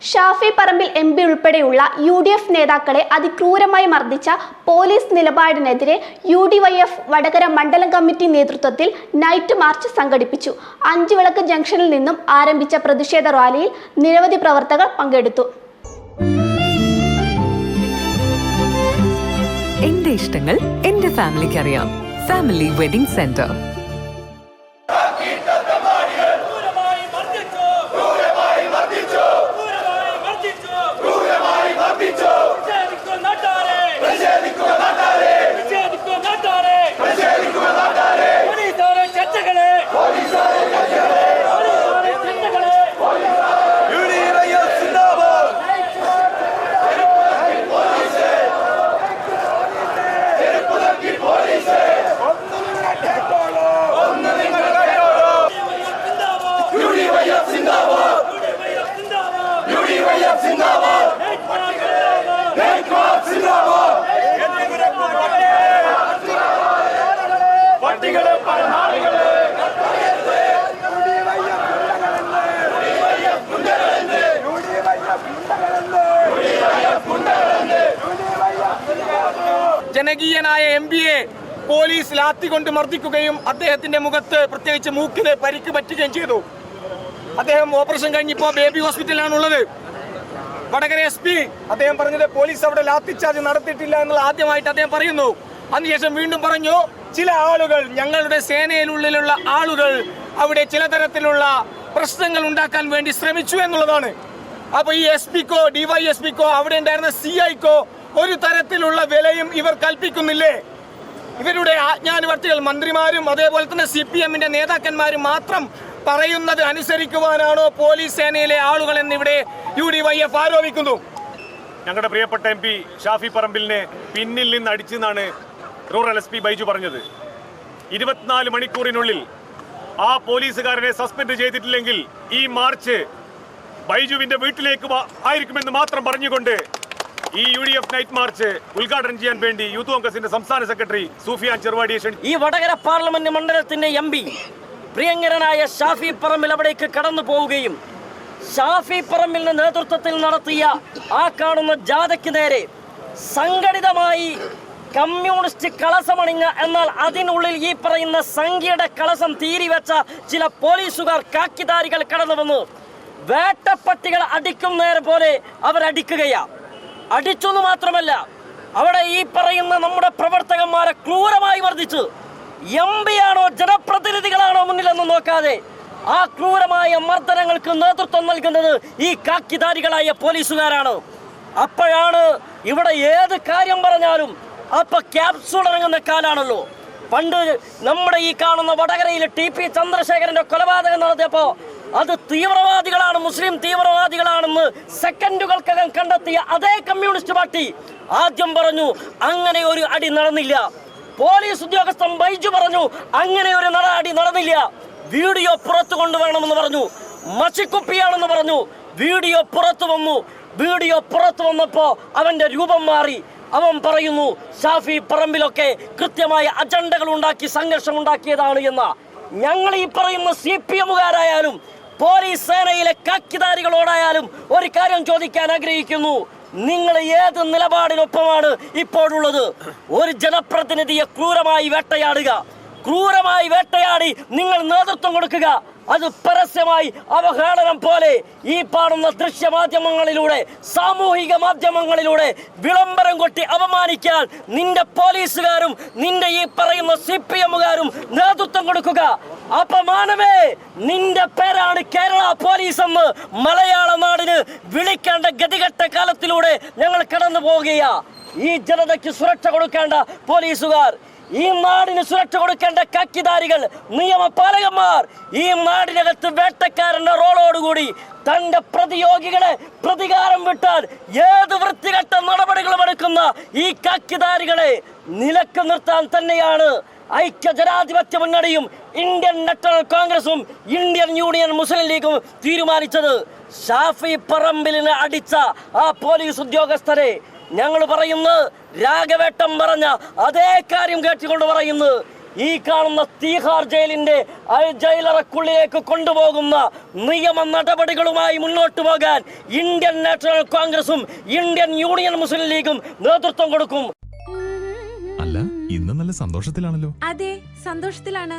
Shafi Parambil M P ഉൾപ്പെടെയുള്ള U D F നേതാക്കളെ അതിക്രൂരമായി മർദ്ദിച്ച police നിലപാടിനെതിരെ U D Y F Vadakara മണ്ഡലം കമ്മിറ്റി നേതൃത്വത്തിൽ നൈറ്റ് മാർച്ച് സംഘടിപ്പിച്ചു. അഞ്ചു വിളക്ക് ജംഗ്ഷനിൽ നിന്നും ആരംഭിച്ച പ്രതിഷേധ റാലിയിൽ നിരവധി പ്രവർത്തകർ പങ്കെടുത്തു. എന്റെ ഇഷ്ടങ്ങൾ എന്റെ ഫാമിലിക്ക് അറിയാം ഫാമിലി വെഡിംഗ് സെന്റർ. ജനകീയനായ എം പിയെ പോലീസ് ലാത്തി കൊണ്ട് മർദ്ദിക്കുകയും അദ്ദേഹത്തിന്റെ മുഖത്ത് പ്രത്യേകിച്ച് മൂക്കിന് പരിക്ക് പറ്റുകയും ചെയ്തു. അദ്ദേഹം ഓപ്പറേഷൻ കഴിഞ്ഞിപ്പോ ബേബി ഹോസ്പിറ്റലിലാണുള്ളത്. വടകര എസ് പി അദ്ദേഹം പറഞ്ഞത് പോലീസ് അവിടെ ലാത്തി ചാർജ് നടത്തിയിട്ടില്ല എന്നുള്ള ആദ്യമായിട്ട് അദ്ദേഹം പറയുന്നു. അതിനുശേഷം വീണ്ടും പറഞ്ഞു ചില ആളുകൾ ഞങ്ങളുടെ സേനയിലുള്ളിലുള്ള ആളുകൾ അവിടെ ചില തരത്തിലുള്ള പ്രശ്നങ്ങൾ ഉണ്ടാക്കാൻ വേണ്ടി ശ്രമിച്ചു എന്നുള്ളതാണ്. അപ്പൊ ഈ എസ് പിക്കോ ഡിവൈഎസ് പിക്കോ അവിടെ ഉണ്ടായിരുന്ന സി ഐക്കോ ഒരു തരത്തിലുള്ള വിലയും ഇവർ കൽപ്പിക്കുന്നില്ലേ? ഇവരുടെ ആജ്ഞാനുവർത്തികൾ മന്ത്രിമാരും അതേപോലെ തന്നെ സി പി എമ്മിന്റെ നേതാക്കന്മാരും മാത്രം പറയുന്നത് അനുസരിക്കുവാനാണോ പോലീസ് സേനയിലെ ആളുകൾ എന്നിവിടെ യു ഡി വൈ എഫ് ആരോപിക്കുന്നു? ഞങ്ങളുടെ പ്രിയപ്പെട്ട എം പി ഷാഫി പറമ്പിലിനെ പിന്നിൽ നിന്ന് അടിച്ചെന്നാണ് റൂറൽ എസ് പി ബൈജു പറഞ്ഞത്. ഇരുപത്തിനാല് മണിക്കൂറിനുള്ളിൽ ആ പോലീസുകാരനെ സസ്പെൻഡ് ചെയ്തിട്ടില്ലെങ്കിൽ ഈ മാർച്ച് ബൈജുവിന്റെ വീട്ടിലേക്ക് ആയിരിക്കുമെന്ന് മാത്രം പറഞ്ഞുകൊണ്ട് ഈ U D F night march ഉദ്ഘാടനം ചെയ്യാൻ വേണ്ടി യൂത്ത് കോൺഗ്രസിന്റെ സംസ്ഥാന സെക്രട്ടറി സൂഫിയാൻ ചെറുവാടിയെ ക്ഷണിച്ചു ഈ വടകര പാർലമെന്റ് മണ്ഡലത്തിന്റെ എം പി പ്രിയങ്കരനായ ഷാഫി പറമ്പിൽ അവിടേക്ക് കടന്നു പോവുകയും ഷാഫി പറമ്പിലിന്റെ നേതൃത്വത്തിൽ നടത്തിയ ആ കാണുന്ന ജാഥയ്ക്ക് നേരെ സംഘടിതമായി കമ്മ്യൂണിസ്റ്റ് കളസമണിഞ്ഞ എന്നാൽ അതിനുള്ളിൽ ഈ പറയുന്ന സംഖ്യയുടെ കളസം തീരിവെച്ച ചില പോലീസുകാർ കാക്കിധാരികൾ കടന്നു വന്നു. വേട്ടപ്പട്ടികൾ അടിക്കും നേരെ പോലെ അവരടിക്കുകയാ. അടിച്ചെന്ന് മാത്രമല്ല അവിടെ ഈ പറയുന്ന നമ്മുടെ പ്രവർത്തകന്മാരെ ക്രൂരമായി വർദ്ധിച്ചു എം ആണോ ജനപ്രതിനിധികളാണോ മുന്നിലെന്ന് നോക്കാതെ ആ ക്രൂരമായ മർദ്ദനങ്ങൾക്ക് നേതൃത്വം നൽകുന്നത് ഈ കാക്കിധാരികളായ പോലീസുകാരാണ്. അപ്പോഴാണ് ഇവിടെ ഏത് കാര്യം പറഞ്ഞാലും അപ്പൊ ക്യാപ്സൂൾ ഇറങ്ങുന്ന കാലാണല്ലോ. പണ്ട് നമ്മുടെ ഈ കാണുന്ന വടകരയിൽ ടി പി ചന്ദ്രശേഖരന്റെ കൊലപാതകം നടത്തിയപ്പോ അത് തീവ്രവാദികളാണ് മുസ്ലിം തീവ്രവാദികളാണെന്ന് സെക്കൻഡുകൾക്കകം കണ്ടെത്തിയ അതേ കമ്മ്യൂണിസ്റ്റ് പാർട്ടി ആദ്യം പറഞ്ഞു അങ്ങനെ ഒരു അടി നടന്നില്ല. പോലീസ് ഉദ്യോഗസ്ഥൻ ബൈജു പറഞ്ഞു അങ്ങനെ ഒരു നട അടി നടന്നില്ല. വീഡിയോ പുറത്തു കൊണ്ടുവരണമെന്ന് പറഞ്ഞു മച്ചിക്കുപ്പിയാണെന്ന് പറഞ്ഞു വീഡിയോ പുറത്തു വന്നു. വീഡിയോ പുറത്തു വന്നപ്പോൾ അവന്റെ രൂപം മാറി. അവൻ പറയുന്നു ഷാഫി പറമ്പിലൊക്കെ കൃത്യമായ അജണ്ടകൾ ഉണ്ടാക്കി സംഘർഷം ഉണ്ടാക്കിയതാണ് എന്ന. ഞങ്ങൾ ഈ പറയുന്ന സി പി എമ്മുകാരായാലും പോലീസ് സേനയിലെ കാക്കിധാരികളോടായാലും ഒരു കാര്യം ചോദിക്കാൻ ആഗ്രഹിക്കുന്നു. നിങ്ങൾ ഏത് നിലപാടിനൊപ്പമാണ് ഇപ്പോഴുള്ളത്? ഒരു ജനപ്രതിനിധിയെ ക്രൂരമായി വേട്ടയാടുക. ക്രൂരമായി വേട്ടയാടി നിങ്ങൾ നേതൃത്വം കൊടുക്കുക. അത് പരസ്യമായി അവഹേളനം പോലെ ഈ പാടുന്ന ദൃശ്യമാധ്യമങ്ങളിലൂടെ സാമൂഹിക മാധ്യമങ്ങളിലൂടെ വിളംബരം കൊട്ടി അപമാനിക്കാൻ നിന്റെ പോലീസുകാരും നിന്റെ ഈ പറയുന്ന സി പി എമ്മുകാരും നേതൃത്വം കൊടുക്കുക. അപമാനമേ നിന്റെ പേരാണ് കേരള പോലീസ് എന്ന് മലയാള നാടിന് വിളിക്കേണ്ട ഗതികെട്ട കാലത്തിലൂടെ ഞങ്ങൾ കടന്നു പോവുകയാ ഈ ജനതയ്ക്ക് സുരക്ഷ കൊടുക്കേണ്ട പോലീസുകാർ ഈ നാടിന് സുരക്ഷ കൊടുക്കേണ്ട കക്കിധാരികൾ നിയമപാലകന്മാർ ഈ നാടിനകത്ത് വേട്ടക്കാരന്റെ റോളോടുകൂടി തന്റെ പ്രതിയോഗികളെ പ്രതികാരം വിട്ടാൽ ഏത് വൃത്തികെട്ട നടപടികളും എടുക്കുന്ന ഈ കക്കിധാരികളെ നിലയ്ക്ക് നിർത്താൻ തന്നെയാണ് ഐക്യ ജനാധിപത്യ മുന്നണിയും ഇന്ത്യൻ നാഷണൽ കോൺഗ്രസും ഇന്ത്യൻ യൂണിയൻ മുസ്ലിം ലീഗും തീരുമാനിച്ചത്. ഷാഫി പറമ്പിലിനെ അടിച്ച ആ പോലീസ് ഉദ്യോഗസ്ഥരെ ഞങ്ങൾ പറയുന്നു രാഘവേട്ടം പറഞ്ഞ അതേ കാര്യം കേട്ടുകൊണ്ട് പറയുന്നു. ഈ കാണുന്ന തീഹാർ ജയിലിന്റെ ജയിലറക്കുള്ളിലേക്ക് കൊണ്ടുപോകുന്ന നിയമ നടപടികളുമായി മുന്നോട്ട് പോകാൻ ഇന്ത്യൻ നാഷണൽ കോൺഗ്രസും ഇന്ത്യൻ യൂണിയൻ മുസ്ലിം ലീഗും നേതൃത്വം കൊടുക്കും. അല്ല ഇന്ന് നല്ല സന്തോഷത്തിലാണല്ലോ. അതെ സന്തോഷത്തിലാണ്.